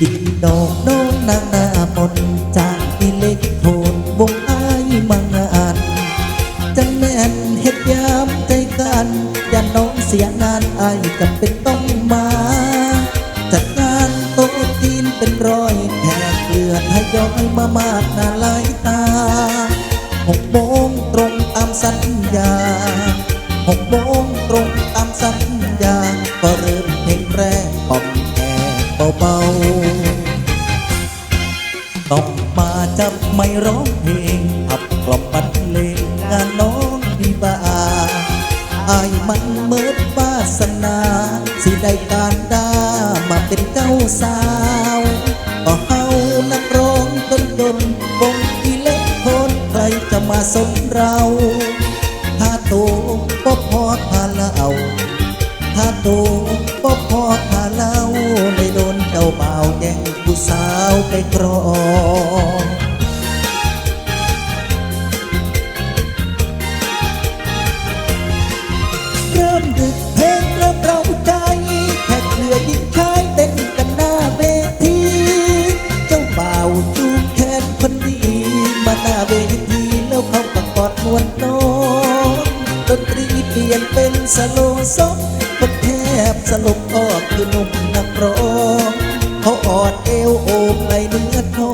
ดีดอกน้องนางนามนจากอิเล็กโทรนวงไอ้มังอ่นจังแม่นเฮ็ดยามใจกันอย่าน้องเสียงานไอกับเป็นต้องมา จัดงานโต๊ะจีนเป็นรอยแขกเลือนให้ย้อยมามากนาลายตาหกโมงตรงตามสัญญาหกโมงตรงตามสัญญา ก็เริ่มเพลงแรกออกแอเบา ต้องมาจับไม่ร้องเพลงขับกล่อมบรรเลงงานน้องพี่บาอายมันเมิดวาสนา สิได้การดามาเป็นเจ้าสาวก็เฮานักร้องดนดนวงอีเล็กโคนใครจะมาสนเราถ้าโตก็พอพาเราถ้าโตก็พอพาเล่าในโดนเจ้าบ่าวแย่งผู้สาวไปกรอ สโลว์ซองคนแทบสลบก็คือหนุ่มนักร้องเขาออดเอวโอบไหลเนื้อทอ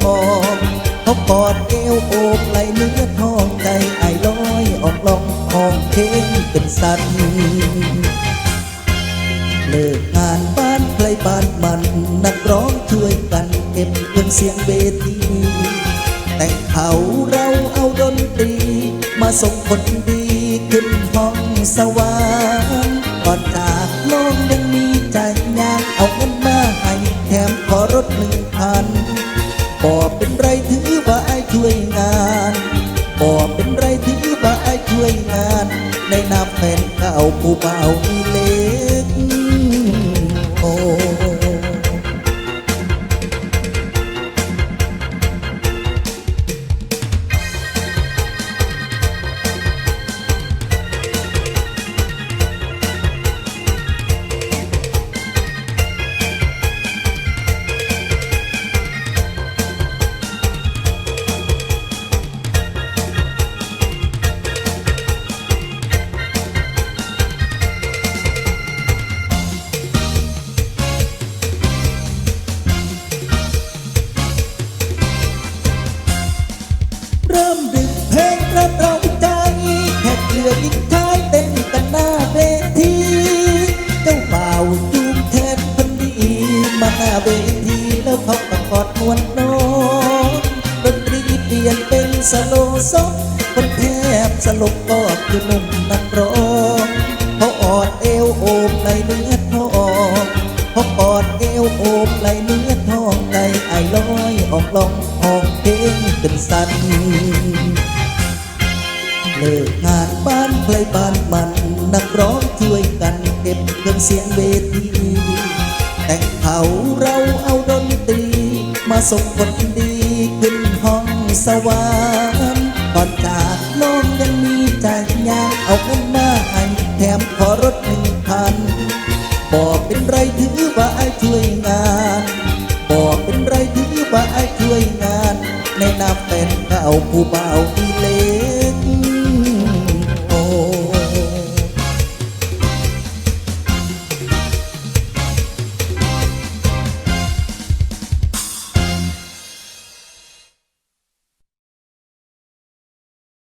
งเขากอดเอวโอบไหลเนื้อทองใจไอ้ลอยออกลองห้องเพลงเป็นสันเลิกงานบ้านใครบ้านมัน นักร้องช่วยกันเก็บเครื่องเสียงเวทีแต่งเขาเราเอาดนตรี มาส่งคนดีขึ้นห้อง สว่างก่อนจากโลกยังมีใจยางเอาเงินมาให้แถมขอรถหนึ่งพันบอกเป็นไรถือว่าไอ้ช่วยงานบอกเป็นไรถือว่าไอ้ช่วยงาน ในนามแฟนเก่าผู้เบาว หลือยิ่งชายเต้นกันหน้าเวทีเจ้าบ่าวจูงแทนคนดีมาหน้าเวทีแล้วเขาก็กอดนวลน้องดนตรีเปลี่ยนเป็นสโลว์ซองคนแทบสลบก็คือหนุ่มนักร้องเขาออดเอวโอบไหลเนื้อทองเขากอดเอวโอบไหลเนื้อทองใจไอ้ลอยออกลองห้องเพลงเป็นสัน เลิกงานบ้านใครบ้านมัน นักร้องช่วยกันเก็บเครื่องเสียงเวทีแต่งเขาเราเอาดนตรี มาส่งคนดีขึ้นห้องสวรรค์ก่อนจากน้องยังมีใจยากเอาเงินมาให้แถมขอรถหนึ่งคันบอกเป็นไรถือว่าไอ้ช่วยงานบอกเป็นไรถือว่าไอ้ช่วยงานในนามแฟนเก่าผู้เบาวที่เล